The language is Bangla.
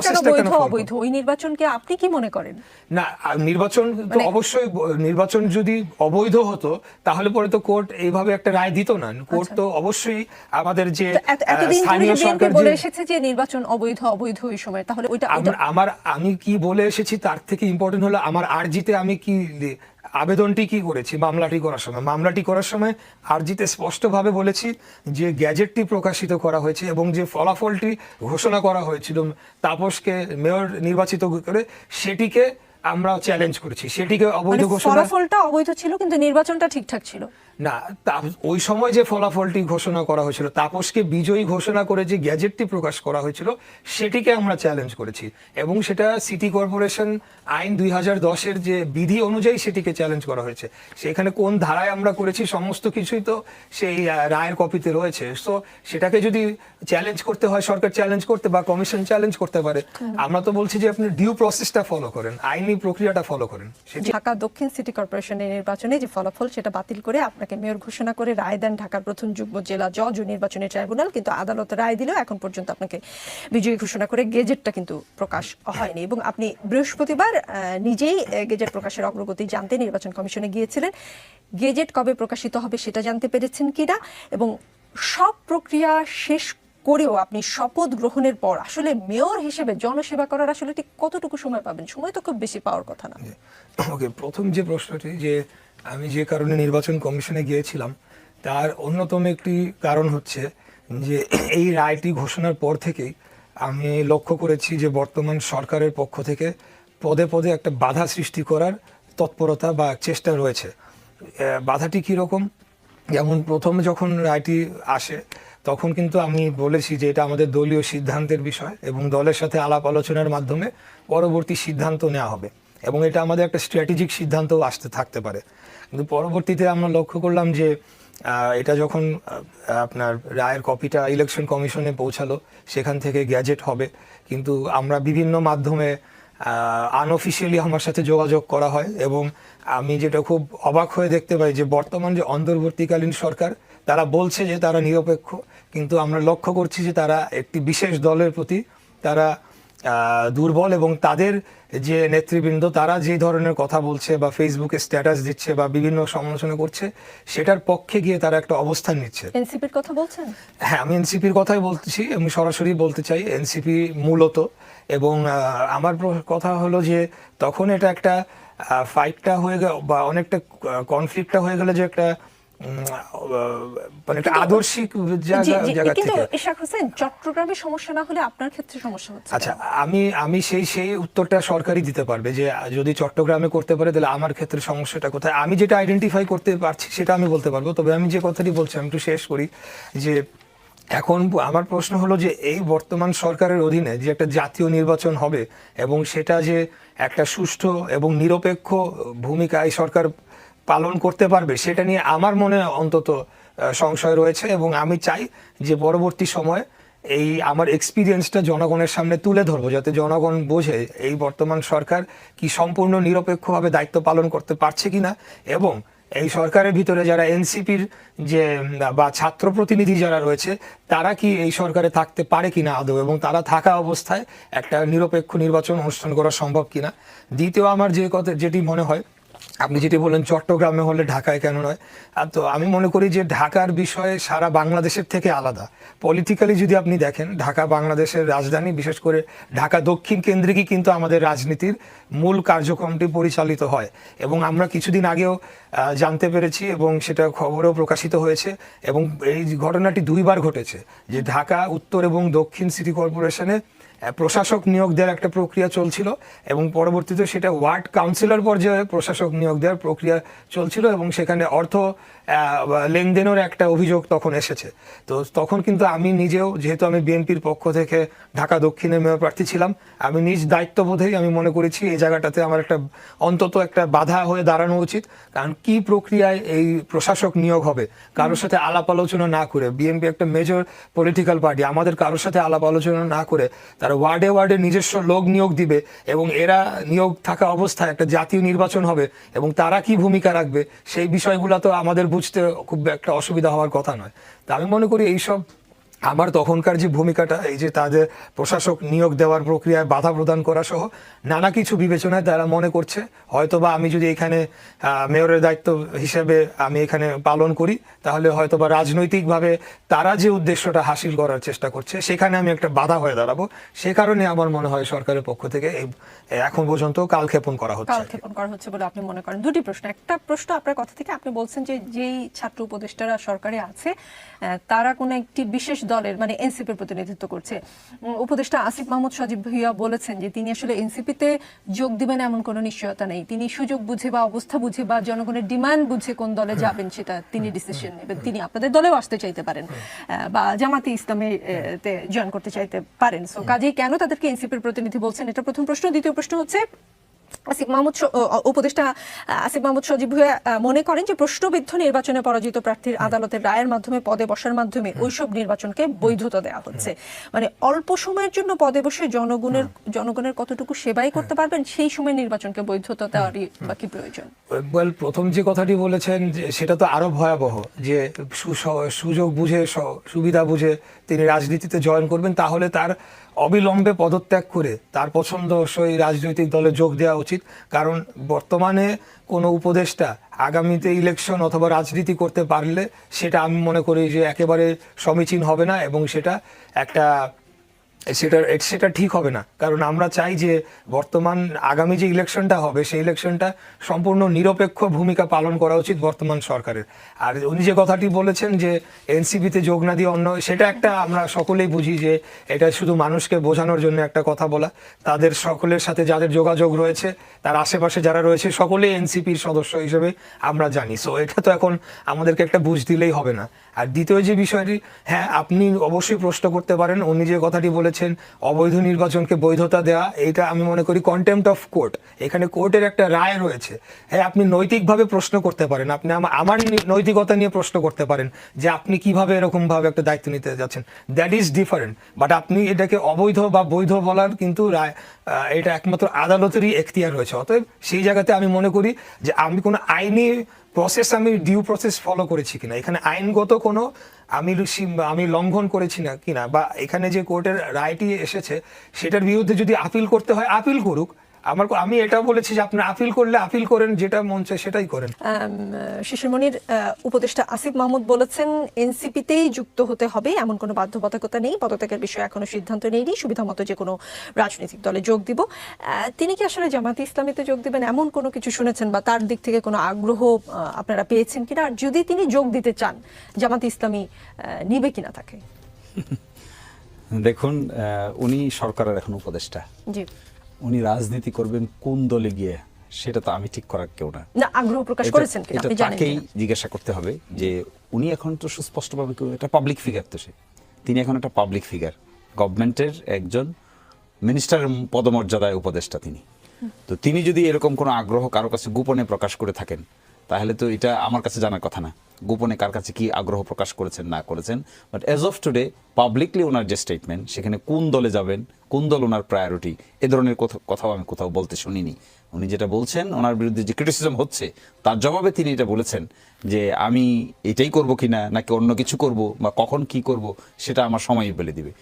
প্রসেসটা কেন অবৈধ? ওই নির্বাচনকে আপনি কি মনে করেন? না নির্বাচন তো মানে- অবশ্যই নির্বাচন যদি অবৈধ হতো তাহলে পরে তো কোর্ট এইভাবে একটা রায় দিত না। কোর্ট তো অবশ্যই আমাদের যে স্থানীয় সরকার বলে এসেছে যে নির্বাচন অবৈধ অবৈধ ওই সময় তাহলে ওইটা আমার- আমি কি বলে এসেছি তার থেকে ইম্পর্টেন্ট হলো আমার আরজিতে আমি কি আবেদনটি কি করেছি মামলাটি করার সময়? মামলাটি করার সময় আরজিতে স্পষ্টভাবে বলেছি যে গ্যাজেটটি প্রকাশিত করা হয়েছে এবং যে ফলাফলটি ঘোষণা করা হয়েছিল তাপসকে মেয়র নির্বাচিত করে সেটিকে আমরা চ্যালেঞ্জ করেছি। সেটিকে অবৈধ মানে ঘোষণা ফলাফলটা অবৈধ ছিল কিন্তু নির্বাচনটা ঠিকঠাক ছিল। না তা- ওই সময় যে ফলাফলটি ঘোষণা করা হয়েছিল তাপসকে বিজয়ী ঘোষণা করে যে গ্যাজেটটি প্রকাশ করা হয়েছিল সেটিকে আমরা চ্যালেঞ্জ করেছি। এবং সেটা সিটি কর্পোরেশন আইন দুই হাজার দশের যে বিধি অনুযায়ী সেটিকে চ্যালেঞ্জ করা হয়েছে। সেখানে কোন ধারায় আমরা করেছি সমস্ত কিছুই তো সেই রায়ের কপিতে রয়েছে। তো সেটাকে যদি চ্যালেঞ্জ করতে হয় সরকার চ্যালেঞ্জ করতে বা কমিশন চ্যালেঞ্জ করতে পারে আমরা তো বলছি যে আপনি ডিউ প্রসেসটা ফলো করেন আইনি প্রক্রিয়াটা ফলো করেন। ঢাকা দক্ষিণ সিটি কর্পোরেশনের নির্বাচনে যে ফলাফল সেটা বাতিল করে আপনাকে মেয়র ঘোষণা করে রায় দেন ঢাকার প্রথম যুগ্ম জেলা জজ ও নির্বাচনী ট্রাইব্যুনাল। কিন্তু আদালত রায় দিলেও এখন পর্যন্ত আপনাকে বিজয়ী ঘোষণা করে গেজেটটা কিন্তু প্রকাশ হয়নি। এবং আপনি বৃহস্পতিবার নিজেই গেজেট প্রকাশের অগ্রগতি জানতে নির্বাচন কমিশনে গিয়েছিলেন। গেজেট কবে প্রকাশিত হবে সেটা জানতে পেরেছেন কিনা? এবং সব প্রক্রিয়া শেষ করেও আপনি শপথ গ্রহণের পর আসলে মেয়র হিসেবে জনসেবা করার আসলে ঠিক কতটুকু সময় পাবেন? সময় তো খুব বেশি পাওয়ার কথা না। ওকে, প্রথম যে প্রশ্নটি যে আমি যে কারণে নির্বাচন কমিশনে গিয়েছিলাম, তার অন্যতম একটি কারণ হচ্ছে যে এই রায়টি ঘোষণার পর থেকেই আমি লক্ষ্য করেছি যে বর্তমান সরকারের পক্ষ থেকে পদে পদে একটা বাধা সৃষ্টি করার তৎপরতা বা চেষ্টা রয়েছে। বাধাটি কীরকম যেমন প্রথম যখন রায়টি আসে, তখন কিন্তু আমি বলেছি যে এটা আমাদের দলীয় সিদ্ধান্তের বিষয় এবং দলের সাথে আলাপ আলোচনার মাধ্যমে পরবর্তী সিদ্ধান্ত নেওয়া হবে। এবং এটা আমাদের একটা স্ট্র্যাটেজিক সিদ্ধান্ত আসতে থাকতে পারে। কিন্তু পরবর্তীতে আমরা লক্ষ্য করলাম যে এটা যখন আপনার রায়ের কপিটা ইলেকশন কমিশনে পৌঁছালো, সেখান থেকে গ্যাজেট হবে। কিন্তু আমরা বিভিন্ন মাধ্যমে আনঅফিসিয়ালি আমার সাথে যোগাযোগ করা হয় এবং আমি যেটা খুব অবাক হয়ে দেখতে পাই যে, বর্তমান যে অন্তর্বর্তীকালীন সরকার, তারা বলছে যে তারা নিরপেক্ষ, কিন্তু আমরা লক্ষ্য করছি যে তারা একটি বিশেষ দলের প্রতি তারা দুর্বল এবং তাদের যে নেতৃবৃন্দ তারা যে ধরনের কথা বলছে বা ফেসবুকে স্ট্যাটাস দিচ্ছে বা বিভিন্ন সমালোচনা করছে সেটার পক্ষে গিয়ে তারা একটা অবস্থান নিচ্ছে। এনসিপির কথা বলছেন? হ্যাঁ আমি এনসিপির কথাই বলতেছি আমি সরাসরি বলতে চাই এনসিপি মূলত। এবং আমার কথা হলো যে তখন এটা একটা ফাইটটা হয়ে গেল বা অনেকটা কনফ্লিক্টটা হয়ে গেল যে একটা মানে একটা আদর্শিক জায়গা কিন্তু ইশাক হোসেন চট্টগ্রামে সমস্যা না হলে আপনার ক্ষেত্রে সমস্যা হচ্ছে। আচ্ছা আমি আমি সেই সেই উত্তরটা সরকারই দিতে পারবে যে যদি চট্টগ্রামে করতে পারে তাহলে আমার ক্ষেত্রে সমস্যাটা কোথায়? আমি যেটা আইডেন্টিফাই করতে পারছি সেটা আমি বলতে পারব। তবে আমি যে কথাটি বলছি আমি একটু শেষ করি যে এখন আমার প্রশ্ন হলো যে এই বর্তমান সরকারের অধীনে যে একটা জাতীয় নির্বাচন হবে এবং সেটা যে একটা সুষ্ঠু এবং নিরপেক্ষ ভূমিকা এই সরকার পালন করতে পারবে, সেটা নিয়ে আমার মনে অন্তত সংশয় রয়েছে এবং আমি চাই যে পরবর্তী সময়ে এই আমার এক্সপিরিয়েন্সটা জনগণের সামনে তুলে ধরবো, যাতে জনগণ বোঝে এই বর্তমান সরকার কি সম্পূর্ণ নিরপেক্ষভাবে দায়িত্ব পালন করতে পারছে কিনা এবং এই সরকারের ভিতরে যারা এনসিপির যে বা ছাত্র প্রতিনিধি যারা রয়েছে, তারা কি এই সরকারে থাকতে পারে কিনা আদৌ এবং তারা থাকা অবস্থায় একটা নিরপেক্ষ নির্বাচন অনুষ্ঠান করা সম্ভব কিনা? দ্বিতীয় আমার যে কথা, যেটি মনে হয় আপনি যেটি বললেন চট্টগ্রামে হলে ঢাকায় কেন নয়? তো আমি মনে করি যে ঢাকার বিষয়ে সারা বাংলাদেশের থেকে আলাদা। পলিটিক্যালি যদি আপনি দেখেন, ঢাকা বাংলাদেশের রাজধানী, বিশেষ করে ঢাকা দক্ষিণ কেন্দ্রিকই কিন্তু আমাদের রাজনীতির মূল কার্যক্রমটি পরিচালিত হয়। এবং আমরা কিছুদিন আগেও জানতে পেরেছি এবং সেটা খবরেও প্রকাশিত হয়েছে এবং এই ঘটনাটি দুইবার ঘটেছে যে ঢাকা, উত্তর এবং দক্ষিণ সিটি কর্পোরেশনে প্রশাসক নিয়োগ দেওয়ার একটা প্রক্রিয়া চলছিল এবং পরবর্তীতে সেটা ওয়ার্ড কাউন্সিলর পর্যায়ে প্রশাসক নিয়োগ দেওয়ার প্রক্রিয়া চলছিল এবং সেখানে অর্থ লেনদেনের একটা অভিযোগ তখন এসেছে। তো তখন কিন্তু আমি নিজেও, যেহেতু আমি বিএনপির পক্ষ থেকে ঢাকা দক্ষিণের মেয়র প্রার্থী ছিলাম, আমি নিজ দায়িত্ববোধেই আমি মনে করেছি এই জায়গাটাতে আমার একটা অন্তত একটা বাধা হয়ে দাঁড়ানো উচিত, কারণ কি প্রক্রিয়ায় এই প্রশাসক নিয়োগ হবে, কারোর সাথে আলাপ আলোচনা না করে, বিএনপি একটা মেজর পলিটিক্যাল পার্টি আমাদের কারোর সাথে আলাপ আলোচনা না করে তারা ওয়ার্ডে ওয়ার্ডে নিজস্ব লোক নিয়োগ দিবে এবং এরা নিয়োগ থাকা অবস্থায় একটা জাতীয় নির্বাচন হবে এবং তারা কি ভূমিকা রাখবে সেই বিষয়গুলো তো আমাদের বুঝতে খুব একটা অসুবিধা হওয়ার কথা নয়। তা আমি মনে করি এইসব আমার তখনকার যে ভূমিকাটা, এই যে তাদের প্রশাসক নিয়োগ দেওয়ার প্রক্রিয়ায় বাধা প্রদান করা সহ নানা কিছু বিবেচনায় তারা মনে করছে। হয়তোবা আমি যদি এখানে মেয়রের দায়িত্ব হিসেবে আমি এখানে পালন করি, তাহলে হয়তোবা রাজনৈতিকভাবে তারা যে উদ্দেশ্যটা হাসিল করার চেষ্টা করছে, সেখানে আমি একটা বাধা হয়ে দাঁড়াবো। সে কারণে আমার মনে হয় সরকারের পক্ষ থেকে এখন পর্যন্ত কালক্ষেপণ করা হচ্ছে। কালক্ষেপণ করা হচ্ছে বলে আপনি মনে করেন? দুটি প্রশ্ন। একটা প্রশ্ন আপনার কথা থেকে, আপনি বলছেন যে যেই ছাত্র উপদেষ্টারা সরকারে আছে তারা কোনো একটি বিশেষ দলের মানে এনসিপির প্রতিনিধিত্ব করছে। উপদেষ্টা আসিফ মাহমুদ সজীব ভুইয়া বলেছেন যে তিনি আসলে এনসিপিতে যোগ দিবেন এমন কোনো নিশ্চয়তা নেই। তিনি সুযোগ বুঝে বা অবস্থা বুঝে বা জনগণের ডিমান্ড বুঝে কোন দলে যাবেন সেটা তিনি ডিসিশন নেবেন। তিনি আপনাদের দলেও আসতে চাইতে পারেন আহ, বা জামাতে ইসলামে জয়েন করতে চাইতে পারেন। সো কাজেই কেন তাদেরকে এনসিপির প্রতিনিধি বলছেন? এটা প্রথম প্রশ্ন। দ্বিতীয় প্রশ্ন হচ্ছে আসিফ মাহমুদ উপদেষ্টা আসিফ মাহমুদ সজীব আহ, মনে করেন যে প্রশ্নবিদ্ধ নির্বাচনে পরাজিত প্রার্থীর আদালতের রায়ের মাধ্যমে পদে বসার মাধ্যমে ওইসব নির্বাচনকে বৈধতা দেওয়া হচ্ছে। মানে অল্প সময়ের জন্য পদে বসে জনগণের জনগণের কতটুকু সেবাই করতে পারবেন সেই সময় নির্বাচনকে বৈধতা দেওয়ারই বা কি প্রয়োজন? ওয়েল প্রথম যে কথাটি বলেছেন যে সেটা তো আরও ভয়াবহ যে সুযোগ বুঝে সুবিধা বুঝে তিনি রাজনীতিতে জয়েন করবেন তাহলে তার অবিলম্বে পদত্যাগ করে তার পছন্দ পছন্দসই রাজনৈতিক দলে যোগ দেওয়া উচিত। কারণ বর্তমানে কোনো উপদেষ্টা আগামীতে ইলেকশন অথবা রাজনীতি করতে পারলে সেটা আমি মনে করি যে একেবারে সমীচীন হবে না এবং সেটা একটা সেটা সেটা ঠিক হবে না। কারণ আমরা চাই যে বর্তমান আগামী যে ইলেকশনটা হবে, সেই ইলেকশনটা সম্পূর্ণ নিরপেক্ষ ভূমিকা পালন করা উচিত বর্তমান সরকারের। আর উনি যে কথাটি বলেছেন যে এনসিপিতে যোগ না দিয়ে অন্য, সেটা একটা আমরা সকলেই বুঝি যে এটা শুধু মানুষকে বোঝানোর জন্য একটা কথা বলা। তাদের সকলের সাথে যাদের যোগাযোগ রয়েছে, তার আশেপাশে যারা রয়েছে, সকলেই এনসিপির সদস্য হিসেবে আমরা জানি। সো এটা তো এখন আমাদেরকে একটা বুঝ দিলেই হবে না। আর দ্বিতীয় যে বিষয়টি হ্যাঁ আপনি অবশ্যই প্রশ্ন করতে পারেন। উনি যে কথাটি বলেছেন অবৈধ নির্বাচনকে বৈধতা দেওয়া এটা আমি মনে করি কন্টেম্পট অফ কোর্ট এখানে কোর্টের একটা রায় রয়েছে। হ্যাঁ আপনি নৈতিকভাবে প্রশ্ন করতে পারেন। আপনি আমার নৈতিকতা নিয়ে প্রশ্ন করতে পারেন যে আপনি কীভাবে এরকম ভাবে একটা দায়িত্ব নিতে যাচ্ছেন। দ্যাট ইজ ডিফারেন্ট বাট আপনি এটাকে অবৈধ বা বৈধ বলার কিন্তু রায় এটা একমাত্র আদালতেরই এখতিয়ার রয়েছে। অতএব সেই জায়গাতে আমি মনে করি যে আমি কোনো আইনি প্রসেস আমি ডিউ প্রসেস ফলো করেছি কিনা, এখানে আইনগত কোনো আমি আমি লঙ্ঘন করেছি না কিনা, বা এখানে যে কোর্টের রায়টি এসেছে, সেটার বিরুদ্ধে যদি আপিল করতে হয় আপিল করুক। আমার আমি এটা বলেছি যে আপনি আপিল করলে আপিল করেন যেটা মন চায় সেটাই করেন। শিশিরমণির উপদেষ্টা আসিফ মাহমুদ বলেছেন এনসিপিতেই যুক্ত হতে হবে এমন কোনো বাধ্যবাধকতা নেই পদত্যাগের বিষয়ে এখনও সিদ্ধান্ত নেইনি সুবিধা মতো যে কোনো রাজনৈতিক দলে যোগ দিব। তিনি কি আসলে জামাতে ইসলামীতে যোগ দিবেন এমন কোনো কিছু শুনেছেন বা তার দিক থেকে কোনো আগ্রহ আপনারা পেয়েছেন কিনা? আর যদি তিনি যোগ দিতে চান জামাতে ইসলামী নিবে কিনা তাকে? দেখুন উনি সরকারের এখন উপদেষ্টা। জি। উনি রাজনীতি করবেন কোন দলে গিয়ে সেটা তো আমি ঠিক করার কেউ না। না আগ্রহ প্রকাশ করেছেন এটা আপনি জানেন তাকেই জিজ্ঞাসা করতে হবে যে উনি এখন তো সুস্পষ্টভাবে কেউ- একটা পাবলিক ফিগার তো সে। তিনি এখন একটা পাবলিক ফিগার গভর্নমেন্টের একজন মিনিস্টারের পদমর্যাদায় উপদেষ্টা তিনি। তো তিনি যদি এরকম কোনো আগ্রহ কারও কাছে গোপনে প্রকাশ করে থাকেন তাহলে তো এটা আমার কাছে জানার কথা না। গোপনে কার কাছে কি আগ্রহ প্রকাশ করেছেন না করেছেন? But as of today publicly ওনার যে স্টেটমেন্ট সেখানে কোন দলে যাবেন কোন দল ওনার প্রায়োরিটি এ ধরনের কথা- কথাও আমি কোথাও বলতে শুনিনি। উনি যেটা বলছেন, ওনার বিরুদ্ধে যে ক্রিটিসিজম হচ্ছে, তার জবাবে তিনি এটা বলেছেন যে, আমি এটাই করব কিনা, নাকি অন্য কিছু করব, বা কখন কি করব, সেটা আমার সময় বলে দিবে।